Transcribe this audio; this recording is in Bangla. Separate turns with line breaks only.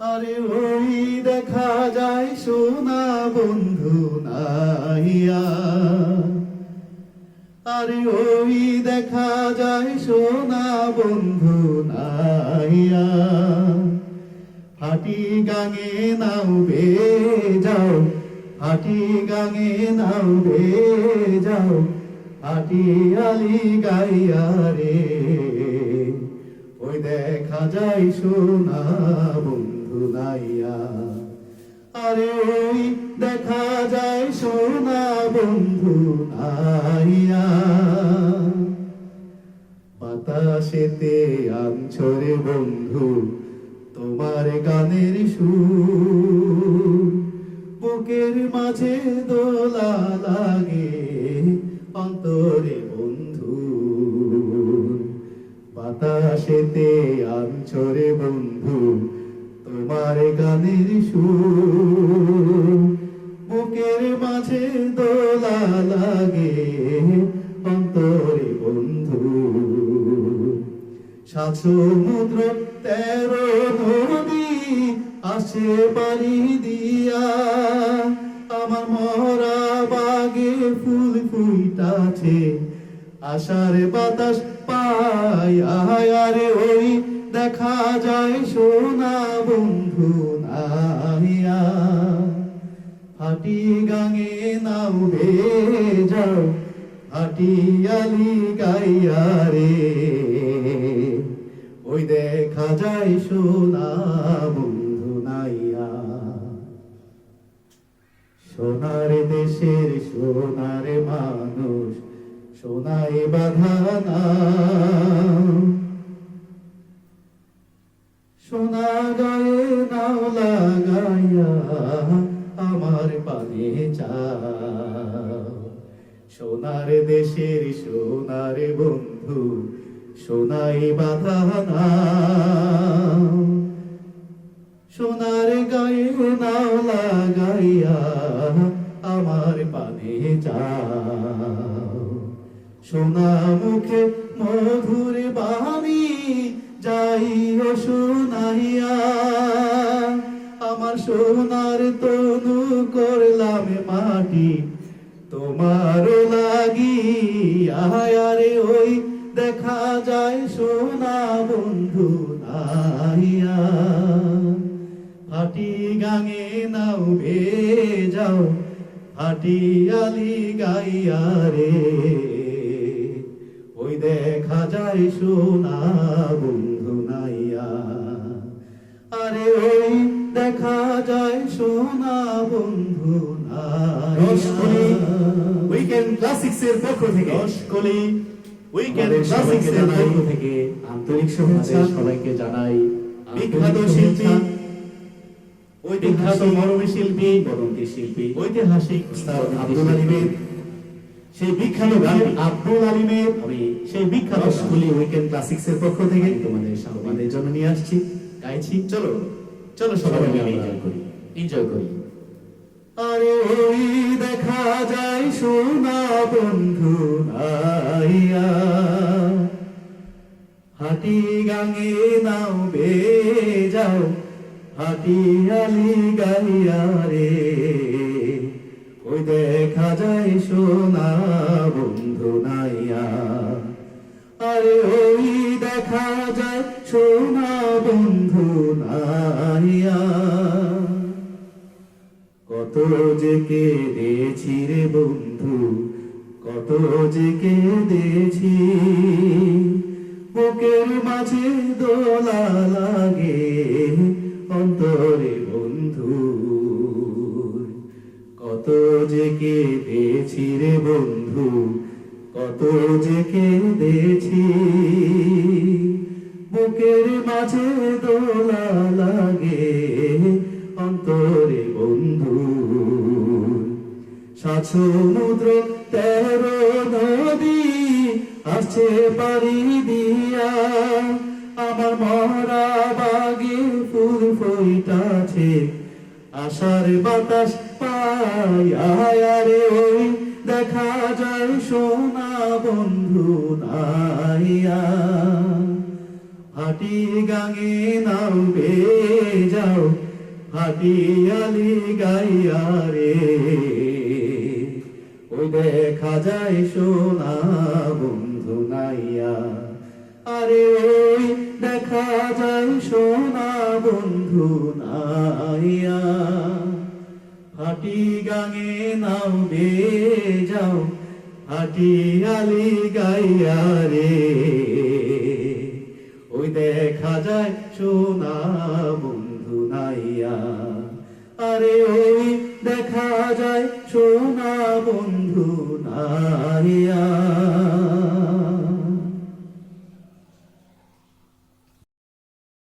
আরে ওই দেখা যায় সোনা বন্ধু নাইয়া। আরে ওই দেখা যায় সোনা বন্ধু নাইয়া। হাটি গাঙে নাও বে, যাও। হাটি গাঙে নাও বে, যাও। হাটি আলি গাইয়া রে। ওই দেখা যায় সোনা বন্ধু নাইয়া আরে, ওই দেখা যায় সোনা বন্ধু নাইয়া বাতাসেতে আনছরে বন্ধু, তোমার গানের সুর। বুকের মাঝে দোলা লাগে অন্তরে বন্ধু। বাতাসেতে আনছরে বন্ধু তোমার গানের সুর, বুকের মাঝে দোলা লাগে অন্তরে বন্ধু। সাত সমুদ্র তেরো নদী আসে পানি দিয়া আমার মরা বাগে ফুল ফুইটাছে আশার বাতাস পাই আয় আরে ওই দেখা যায় সোনা। নাইয়া হাটি গাঙে নাও বে যাও, হাটি গাইয়া রে। ওই দেখা যায় সোনা, বন্ধু নাইয়া। সোনার দেশের সোনার মানুষ, সোনায় বাধানা সোনা চাও সোনার দেশের, সোনার বন্ধু, সোনাই বাধানা সোনার গায়ে নাও লাগাইয়া আমার পানে যাও। সোনা মুখে মধুর বাণী যাইও শোনাইয়া, আমার সোনার তনু লাগি ওই দেখা যায় সোনা বন্ধু নাইয়া হাটি গাঙে নাও ভে যাও, হাটি আলি গাইয়া রে। ওই দেখা যায় সোনা বন্ধু নাইয়া আরে ওই দেখা যায় সোনা বন্ধু নাইয়া
ক্লাসিক্স এর পক্ষ থেকে।
রসকলি উইকেন্ড ক্লাসিক্স এর পক্ষ থেকে আন্তরিক শুভেচ্ছা।
সবাইকে জানাই
বিখ্যাত শিল্পী। বিখ্যাত মরমী শিল্পী।
বদন্তি শিল্পী।
ঐতিহাসিক
আব্দুল আলিমের।
সেই বিখ্যাত গান। আব্দুল আলিমের
আমি
সেই বিখ্যাত
রসকলি উইকেন্ড ক্লাসিক্স এর পক্ষ থেকে তোমাদের সামনে
জন্য নিয়ে আসছি। গাইছি। চলো চলো সবাই মিলে এনজয় করি।
এনজয় করি।
আরে দেখা যায় সোনা বন্ধু নাইয়া হাটি গাঙে নাও বে যাও হাটি আলি গাইয়া রে। ওই দেখা যায় সোনা বন্ধু নাইয়া আরে ওই দেখা যায় সোনা বন্ধু কত যে রে বন্ধু? কত যে কেঁদেছি বুকের মাঝে দোলা লাগে অন্তরে বন্ধু। কত যে কেঁদেছি রে বন্ধু? কত যে কেঁদেছি বুকের মাঝে দোলা লাগে সমুদ্র, তেরো নদী, আসছে পারি দিয়া। আমার মরা বাগে ফুল ফইটাছে আশার বাতাস পাই, আয়, আরে ওই দেখা যায় সোনা বন্ধু নাইয়া। হাটি গাঙে নাও বে যাও হাটিয়ালি গাইয়া রে। দেখা যায় সোনা, বন্ধু নাইয়া। আরে ওই দেখা যায় সোনা, বন্ধু নাইয়া। হাটি গাঙে নাও বে, যাও। হাটি আলি গাইয়া রে। ওই দেখা যায় সোনা, বন্ধু নাইয়া। আরে ওই